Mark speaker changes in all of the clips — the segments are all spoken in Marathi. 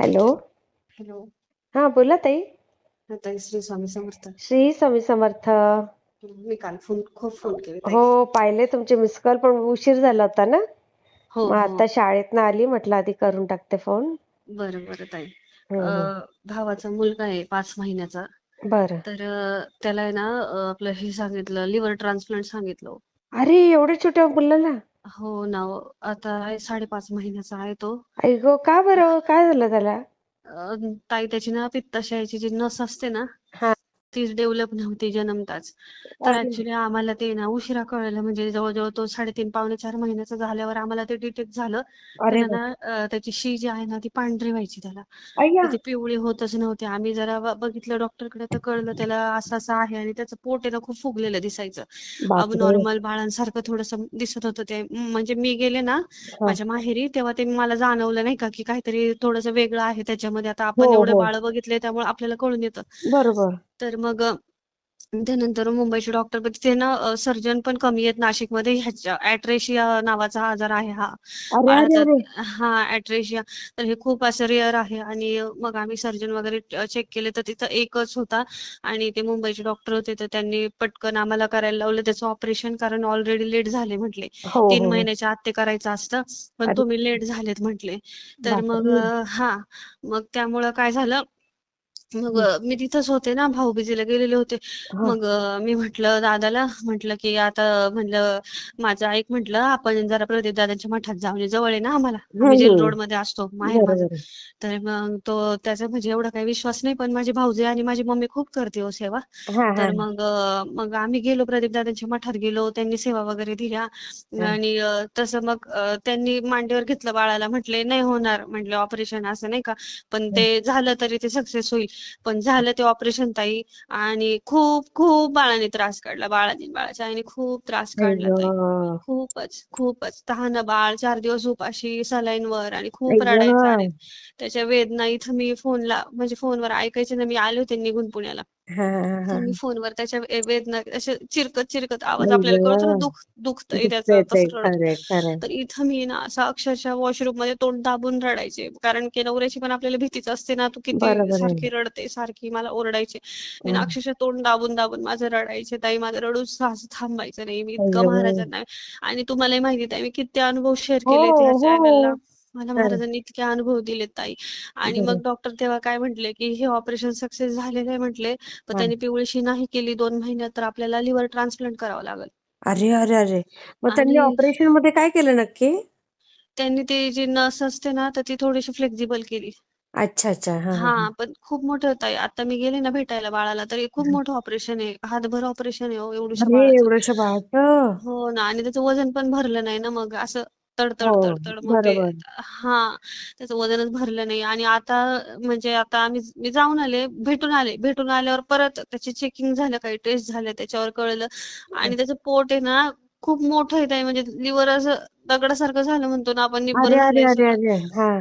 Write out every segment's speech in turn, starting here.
Speaker 1: हॅलो.
Speaker 2: हॅलो.
Speaker 1: हा बोला ताई.
Speaker 2: ताई श्री स्वामी समर्थ.
Speaker 1: श्री स्वामी समर्थ.
Speaker 2: मी काल फोन खूप फोन केले ताई.
Speaker 1: हो पाहिले तुमचे मिस कॉल पण उशीर झाला होता ना?
Speaker 2: हो
Speaker 1: मग
Speaker 2: हो.
Speaker 1: आता शाळेतनं आली म्हटलं आधी करून टाकते फोन.
Speaker 2: बरं बरं ताई. अं, भावाचा मुलगा आहे पाच महिन्याचा.
Speaker 1: बरं.
Speaker 2: तर अं, त्याला आहे ना अं, आपलं हे सांगितलं लिव्हर ट्रान्सप्लांट सांगितलं.
Speaker 1: अरे एवढ्या छोट्या मुलाला?
Speaker 2: हो ना हो. आता आहे साडेपाच महिन्याचा आहे तो.
Speaker 1: आई गो का बरं काय झालं त्याला?
Speaker 2: अं, ताई त्याची ना पित्ताशयाची जी नस असते ना
Speaker 1: हा
Speaker 2: तीच डेव्हलप नव्हती जन्मताच. तर ऍक्च्युली आम्हाला ते ना उशिरा कळलं. म्हणजे जवळजवळ तो साडेतीन पावणे चार महिन्याचा झाल्यावर आम्हाला ते डिटेक्ट झालं. ना त्याची शी जी आहे ना ती पांढरी व्हायची त्याला. ती पिवळी होतच नव्हती. आम्ही जरा बघितलं डॉक्टरकडे तर कळलं त्याला असं असं आहे आणि त्याचं पोट आहे ना खूप फुगलेलं दिसायचं. अबनॉर्मल बाळांसारखं थोडस दिसत होतं ते. म्हणजे मी गेले ना
Speaker 1: हा.
Speaker 2: माझ्या माहेरी तेव्हा ते मला जाणवलं नाही का की काहीतरी थोडंसं वेगळं आहे त्याच्यामध्ये. आता
Speaker 1: हो
Speaker 2: आपण एवढे
Speaker 1: हो.
Speaker 2: बाळ बघितले त्यामुळे आपल्याला कळून येतं.
Speaker 1: बरोबर.
Speaker 2: तर मग त्यानंतर मुंबईचे डॉक्टर पण तिथे ना सर्जन पण कमी आहेत नाशिकमध्ये. ह्याच्या ऍट्रेशिया नावाचा आजार आहे हा. हा ऍट्रेशिया तर हे खूप असं रेअर आहे. आणि मग आम्ही सर्जन वगैरे चेक केले तर तिथं एकच होता. आणि ते मुंबईचे डॉक्टर होते तर त्यांनी पटकन आम्हाला करायला लावलं. त्याचं ऑपरेशन कारण ऑलरेडी लेट झाले म्हटले.
Speaker 1: हो
Speaker 2: तीन
Speaker 1: हो.
Speaker 2: महिन्याच्या आत ते करायचं असतं. पण तुम्ही लेट झालेत म्हटले. तर मग हा. मग त्यामुळं काय झालं? मग मी तिथंच होते ना भाऊबीजेला गेलेले होते. मग मी म्हटलं दादाला म्हटलं की आता म्हटलं माझं ऐक म्हटलं आपण जरा प्रदीप दादांच्या मठात जाऊन. जवळ आहे ना आम्हाला. रोडमध्ये असतो माहेर माझं. तर मग तो त्याचा म्हणजे एवढा काही विश्वास नाही पण माझी भाऊजे आणि माझी मम्मी खूप करते हो सेवा. तर मग मग आम्ही गेलो प्रदीप दादांच्या मठात गेलो त्यांनी सेवा वगैरे दिल्या. आणि तसं मग त्यांनी मांडीवर घेतलं बाळाला म्हटले नाही होणार म्हटले ऑपरेशन असं नाही का? पण. ते झालं तरी ते सक्सेस होईल. पण झालं ते ऑपरेशन ताई आणि खूप खूप बाळाने त्रास काढला बाळाने बाळाच्या आईने खूप त्रास काढला ताई. खूपच खूपच. तहान बाळ चार दिवस उपाशी सलाईन वर आणि खूप रडायचं त्याच्या वेदना इथं मी फोनला म्हणजे फोनवर ऐकायचे ना मी आले होते निघून पुण्याला.
Speaker 1: हा. हा हा
Speaker 2: तर मी फोनवर त्याच्या वेदना असे चिरकत चिरकत आवाज आपल्याला कळतो ना दुख दुखतंय
Speaker 1: दुखतंय
Speaker 2: त्याचं
Speaker 1: ते
Speaker 2: कसं रडत
Speaker 1: खरंय खरंय.
Speaker 2: तर इथं मी ना असं अक्षरशः वॉशरूममध्ये तोंड दाबून रडायचे. कारण की नवऱ्याची पण आपल्याला भीतीच असते ना तू किती
Speaker 1: बरोबर आहे.
Speaker 2: सारखी रडते सारखी मला ओरडायचे. मी ना
Speaker 1: हं.
Speaker 2: अक्षरशः तोंड दाबून दाबून माझं रडायचे. ताई माझं रडू असं थांबायचं नाही मी
Speaker 1: आई
Speaker 2: इतकं
Speaker 1: गं
Speaker 2: महाराजांना. आणि तुम्हालाही माहिती आहे मी किती अनुभव शेअर
Speaker 1: हो
Speaker 2: केलेत ह्या
Speaker 1: हो.
Speaker 2: चॅनलला मला महाराजांनी इतके अनुभव दिलेत ताई. आणि मग डॉक्टर तेव्हा काय म्हटले की हे ऑपरेशन सक्सेस झालेलं आहे म्हटले पण त्यांनी पिवळीशी नाही केली दोन महिन्यात तर आपल्याला लिव्हर ट्रान्सप्लांट करावं लागेल.
Speaker 1: अरे अरे अरे. मग त्यांनी ऑपरेशनमध्ये काय केलं नक्की?
Speaker 2: त्यांनी ती जी नस असते ना तर ती थोडीशी फ्लेक्झिबल केली.
Speaker 1: अच्छा अच्छा. हा
Speaker 2: पण खूप मोठं होत आहे आता मी गेले ना भेटायला बाळाला तर खूप. मोठं ऑपरेशन आहे. हातभर ऑपरेशन आहे हो बाळाचं? हो ना आणि त्याचं वजन पण भरलं नाही ना मग असं
Speaker 1: हो
Speaker 2: तडतड तडतड मग ते
Speaker 1: बरोबर.
Speaker 2: हा त्याचं वजनच भरलं नाही. आणि आता म्हणजे आता आम्ही मी जाऊन आले भेटून आले. भेटून आल्यावर परत त्याची चेकिंग झालं काही टेस्ट झाले त्याच्यावर कळलं. आणि त्याचं पोट आहे ना खूप मोठं आहे ताई. म्हणजे लिव्हर असं दगडासारखं झालं म्हणतो ना आपण
Speaker 1: अरे अरे
Speaker 2: झालंय
Speaker 1: अरे
Speaker 2: सगळं
Speaker 1: अरे हा.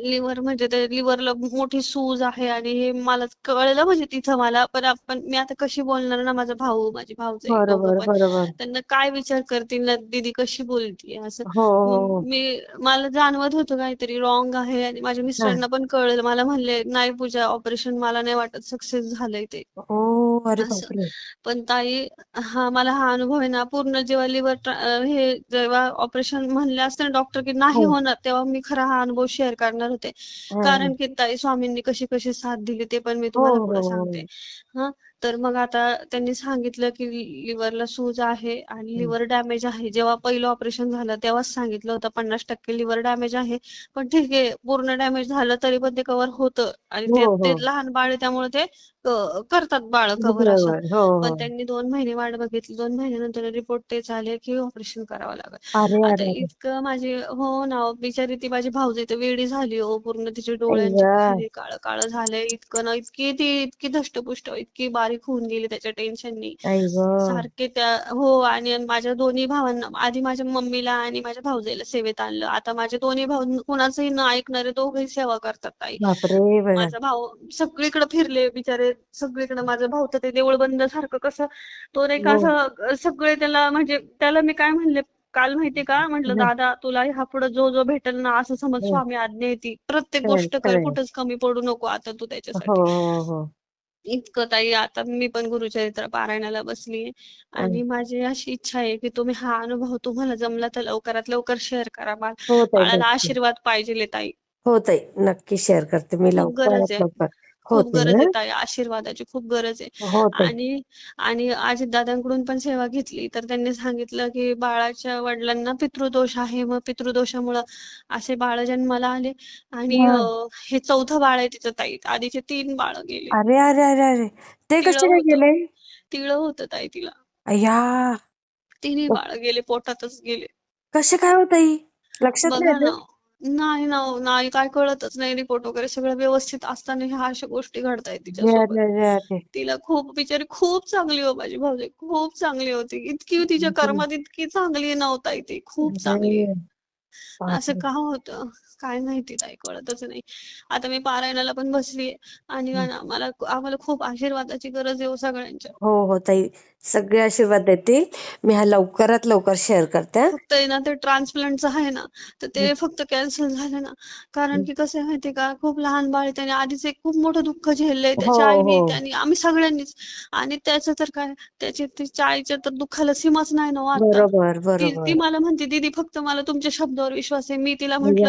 Speaker 2: लिव्हर म्हणजे ते लिव्हरला मोठी सूज आहे आणि हे मला कळलं म्हणजे तिथं मला. पण आपण मी आता कशी बोलणार ना माझा भाऊ माझी दोघं
Speaker 1: बरोबर
Speaker 2: त्यांना काय विचार करतील ना दीदी कशी बोलतीये असं.
Speaker 1: हो हो हो.
Speaker 2: मी मला जाणवत होतं काहीतरी रॉंग आहे आणि माझ्या
Speaker 1: हा.
Speaker 2: मिस्टरांना पण कळलं. मला म्हणले नाही पूजा ऑपरेशन मला नाही वाटत सक्सेस झालंय ते.
Speaker 1: ओ अरे
Speaker 2: असं.
Speaker 1: बापरे.
Speaker 2: पण ताई हा मला हा अनुभव आहे ना पूर्ण जेव्हा लिव्हर हे जेव्हा ऑपरेशन म्हणले असते ना डॉक्टर की नाही
Speaker 1: हो.
Speaker 2: होणार तेव्हा मी खरा हा अनुभव शेअर करणार होते.
Speaker 1: हा.
Speaker 2: कारण की ताई स्वामींनी कशी कशी साथ दिली ते पण मी
Speaker 1: हो
Speaker 2: तुम्हाला
Speaker 1: हो
Speaker 2: पुढे सांगते.
Speaker 1: हो
Speaker 2: हा? तर मग आता त्यांनी सांगितलं की लिव्हरला सूज आहे आणि. लिव्हर डॅमेज आहे. जेव्हा पहिलं ऑपरेशन झालं तेव्हाच सांगितलं होतं पन्नास टक्के लिव्हर डॅमेज आहे. पण ठीक आहे पूर्ण डॅमेज झालं तरी पण ते कव्हर होतं आणि
Speaker 1: हो
Speaker 2: ते
Speaker 1: हो.
Speaker 2: ते लहान बाळ आहे त्यामुळे ते करतात बाळ कव्हर असं.
Speaker 1: हो
Speaker 2: पण त्यांनी दोन महिने वाट बघितली. दोन महिन्यानंतर रिपोर्ट तेच आले की ऑपरेशन करावं लागेल. आता इतकं माझी हो ना बिचारी ती माझी भाऊजी तर वेडी झाली हो. पूर्ण
Speaker 1: गं
Speaker 2: खाली काळं काळं झालंय इतकं ना इतकी ती इतकी धष्टपुष्ट इतकी बारीक होऊन गेली त्याच्या टेन्शननी
Speaker 1: आई गं.
Speaker 2: सारखे त्या हो आणि माझ्या दोन्ही भावांना आधी माझ्या मम्मीला आणि माझ्या भाऊजाईला सेवेत आणलं. आता माझे दोन्ही भाऊ कुणाचंही न ऐकणारे दोघेही सेवा करतात ताई.
Speaker 1: बापरे
Speaker 2: माझा भाऊ सगळीकडे फिरले बिचारे सगळीकडे माझा भाऊ तर ते देऊळ बंद सारखं कसं तो नाही का
Speaker 1: हो.
Speaker 2: असं सगळे त्याला म्हणजे त्याला मी काय म्हणले काल माहितीये का? म्हटलं
Speaker 1: हं.
Speaker 2: दादा तुला ह्यापुढे जो जो भेटेल ना असं समज
Speaker 1: हं.
Speaker 2: स्वामी आज्ञा आहे ती. प्रत्येक
Speaker 1: खरंय,
Speaker 2: गोष्ट कर
Speaker 1: खरंय.
Speaker 2: कुठंच कमी पडू नको आता तू
Speaker 1: हो
Speaker 2: त्याच्यासाठी
Speaker 1: हो हो.
Speaker 2: इतकं ताई आता मी पण गुरुचरित्र पारायणाला बसलीये आणि माझी अशी इच्छा आहे की तुम्ही हा अनुभव तुम्हाला जमला तर लवकरात लवकर शेअर करा. बाळ
Speaker 1: हो ताई
Speaker 2: बाळाला
Speaker 1: नक्की.
Speaker 2: आशीर्वाद पाहिजेले ताई.
Speaker 1: हो ताई नक्की शेअर करते मी
Speaker 2: खूप गरज
Speaker 1: लवकरात
Speaker 2: आहे.
Speaker 1: लवकर.
Speaker 2: खूप गरज आहे? ताई आशीर्वादाची खूप गरज आहे. आणि आणि अजितदादांकडून पण सेवा घेतली. तर त्यांनी सांगितलं की बाळाच्या वडिलांना पितृदोष आहे. मग पितृदोषामुळं असे बाळ जन्माला आले. आणि
Speaker 1: हा.
Speaker 2: चौथं बाळ आहे तिचं ताई. आधीचे तीन बाळ गेले.
Speaker 1: अरे अरे अरे अरे. ते कसे काय
Speaker 2: होतं.
Speaker 1: गेले?
Speaker 2: तिळं होतं ताई तिला.
Speaker 1: अय्या.
Speaker 2: तिन्ही बाळ गेले पोटातच गेले.
Speaker 1: कसे काय हो ताई? लक्षात नाही
Speaker 2: ना हो, नाही काय कळतच नाही. रिपोर्ट वगैरे सगळं व्यवस्थित असताना ह्या अशा गोष्टी घडतायत तिच्यासोबत. तिला खूप बिचारी खूप चांगली हो माझी भाऊजी. खूप चांगली होती. इतकी तिच्या कर्मात इतकी चांगली नव्हता ती खूप चांगली.
Speaker 1: अरे
Speaker 2: असं
Speaker 1: बापरे.
Speaker 2: का होतं? काय माहिती ताई कळतच नाही. आता मी पारायणाला पण बसलीये. आणि
Speaker 1: हं.
Speaker 2: आम्हाला आम्हाला खूप आशीर्वादाची गरज आहे हो सगळ्यांच्या.
Speaker 1: हो हो ताई. सगळे आशीर्वाद देतील. मी हा लवकरात लवकर शेअर करते हं?
Speaker 2: फक्त ना ते ट्रान्सप्लांटचं आहे ना तर ते फक्त कॅन्सल झालं ना. कारण. की कसं आहे माहितीये का खूप लहान बाळ त्याने आधीच एक खूप मोठं दुःख झेललंय.
Speaker 1: हो
Speaker 2: त्याच्या आईने
Speaker 1: हो.
Speaker 2: त्यांनी आम्ही सगळ्यांनीच. आणि त्याचं तर काय त्याची तिच्या आईच्या तर दुःखाला सीमाच नाही ना हो आता.
Speaker 1: बरोबर
Speaker 2: ती मला म्हणते दीदी फक्त मला तुमच्या शब्दावर विश्वास आहे. मी तिला. म्हंटल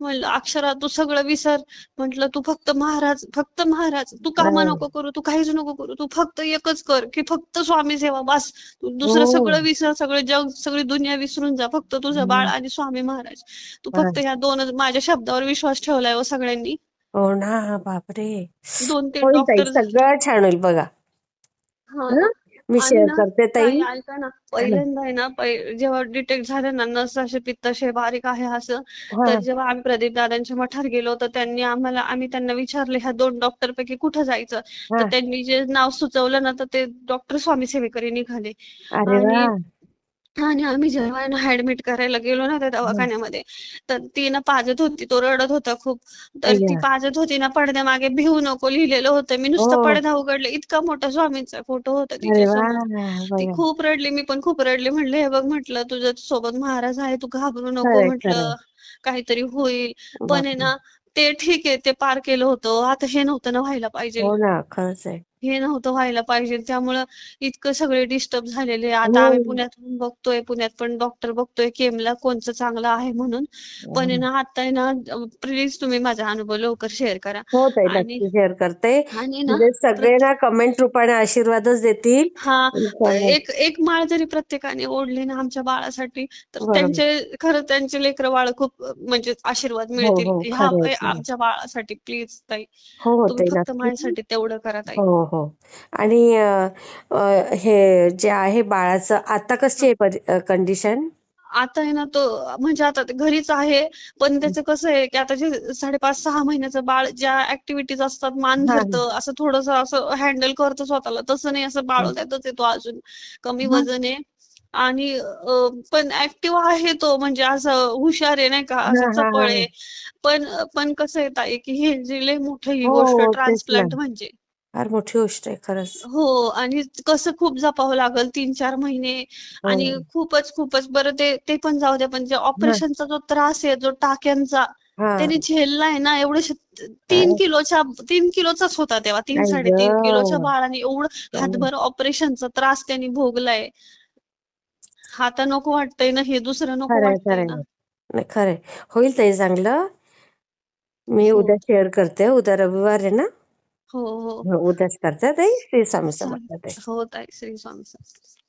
Speaker 2: म्हणलं अक्षरा तू सगळं विसर. म्हंटल तू फक्त महाराज फक्त महाराज. तू कामं. नको करू तू काहीच नको करू. तू फक्त एकच कर की फक्त स्वामी सेवा बस तू दुसरं
Speaker 1: हो.
Speaker 2: सगळं विसर सगळं जग सगळी दुनिया विसरून जा फक्त तुझं बाळ. आणि स्वामी महाराज तू. फक्त ह्या दोनच माझ्या शब्दावर विश्वास ठेवलाय हो सगळ्यांनी
Speaker 1: हो ना बापरे
Speaker 2: दोन
Speaker 1: ताई
Speaker 2: डॉक्टर
Speaker 1: सगळं छान होईल बघा?
Speaker 2: ना
Speaker 1: मी शेअर करते
Speaker 2: ताई.
Speaker 1: ताई
Speaker 2: ऐका ना. पहिल्यांदा आहे ना पै- जेव्हा डिटेक्ट झालं ना नसाशे पित्ताशय बारीक आहे असं
Speaker 1: हा.
Speaker 2: तर जेव्हा आम्ही प्रदीप दादांच्या मठात गेलो तर त्यांनी आम्हाला आम्ही त्यांना विचारले ह्या दोन डॉक्टर पैकी कुठं जायचं?
Speaker 1: हा.
Speaker 2: तर त्यांनी जे नाव सुचवलं ना तर ते डॉक्टर स्वामी सेवेकरी निघाले.
Speaker 1: अरे वा.
Speaker 2: आणि आणि आम्ही जेव्हा ना ऍडमिट करायला गेलो ना त्या दवाखान्यामध्ये तर ती ना पाजत होती तो रडत होता खूप. तर ती. पाजत होती ना पडद्यामागे भिवू नको लिहिलेलं होतं. मी नुसतं
Speaker 1: हो.
Speaker 2: पडदा उघडले इतका मोठा स्वामींचा फोटो होता
Speaker 1: अरे
Speaker 2: तिच्या
Speaker 1: वा
Speaker 2: समोर ती खूप रडली मी पण खूप रडले. म्हणले हे बघ म्हटलं तुझ्या सोबत महाराज आहे तू घाबरू नको म्हटलं. काहीतरी होईल. पण आहे ना ते ठीक आहे ते पार केलं होतं. आता हे नव्हतं ना व्हायला पाहिजे.
Speaker 1: हो
Speaker 2: हे नव्हतं व्हायला पाहिजे. त्यामुळं इतकं सगळे डिस्टर्ब झालेले आता
Speaker 1: हो.
Speaker 2: आम्ही पुण्यातून बघतोय पुण्यात पण डॉक्टर बघतोय केमला कोणचं चांगलं आहे म्हणून. पण आहे ना आता आहे ना प्लीज तुम्ही माझा अनुभव लवकर शेअर करा.
Speaker 1: हो नक्की शेअर करते.
Speaker 2: आणि ना
Speaker 1: म्हणजे सगळे ना कमेंट रूपाने आशीर्वादच देतील.
Speaker 2: हा एक एक माळ जरी प्रत्येकाने ओढली ना आमच्या बाळासाठी तर. त्यांचे खरं त्यांचे लेकरं बाळ खूप म्हणजे आशीर्वाद
Speaker 1: हो
Speaker 2: मिळतील.
Speaker 1: हो
Speaker 2: ह्या. आमच्या बाळासाठी प्लीज ताई.
Speaker 1: हो हो
Speaker 2: तुम्ही फक्त माझ्यासाठी तेवढं करा ताई.
Speaker 1: हो आणि अ, अ, हे जे आहे बाळाचं आता कशी आहे कंडिशन
Speaker 2: आता आहे ना तो म्हणजे आता ते घरीच आहे पण त्याचं कसं आहे की आता जे साडेपाच सहा महिन्याचं बाळ ज्या ऍक्टिव्हिटीज असतात मान
Speaker 1: हा.
Speaker 2: धरतं असं थोडस असं हँडल करतं स्वतःला तसं नाही असं बाळोत्यातच येतो अजून कमी. वजन आहे आणि अं, पण ऍक्टिव्ह आहे तो म्हणजे असं हुशार आहे नाही का असं
Speaker 1: हा,
Speaker 2: चपळ
Speaker 1: हा.
Speaker 2: आहे पण पण कसं आहे ताई की हे जे लय मोठं ही
Speaker 1: हो,
Speaker 2: गोष्ट
Speaker 1: तेच ना.
Speaker 2: ट्रान्सप्लांट म्हणजे
Speaker 1: फार मोठी गोष्ट आहे खरंच.
Speaker 2: हो आणि कसं खूप जपावं लागल तीन चार महिने आणि
Speaker 1: हो.
Speaker 2: खूपच खूपच. बरं ते ते पण जाऊ द्या पण जे ऑपरेशनचा जो त्रास आहे जो टाक्यांचा
Speaker 1: हा.
Speaker 2: त्यांनी झेललाय ना एवढे तीन किलोच्या तीन किलोचाच होता तेव्हा तीन
Speaker 1: आई
Speaker 2: साडेतीन
Speaker 1: गं.
Speaker 2: किलोच्या बाळाने एवढं
Speaker 1: हो.
Speaker 2: हातभर ऑपरेशनचा त्रास त्यांनी भोगलाय. आता नको वाटतंय ना हे दुसरं नको
Speaker 1: खरंय
Speaker 2: वाटतंय
Speaker 1: खरंय.
Speaker 2: ना.
Speaker 1: नाही खरंय. होईल ताई चांगलं. मी
Speaker 2: हो.
Speaker 1: उद्या शेअर करते उद्या रविवार आहे ना? ხო უდას გარდა და
Speaker 2: ის
Speaker 1: რისამის ამბავდა
Speaker 2: ხო და ის რისამის ამბავდა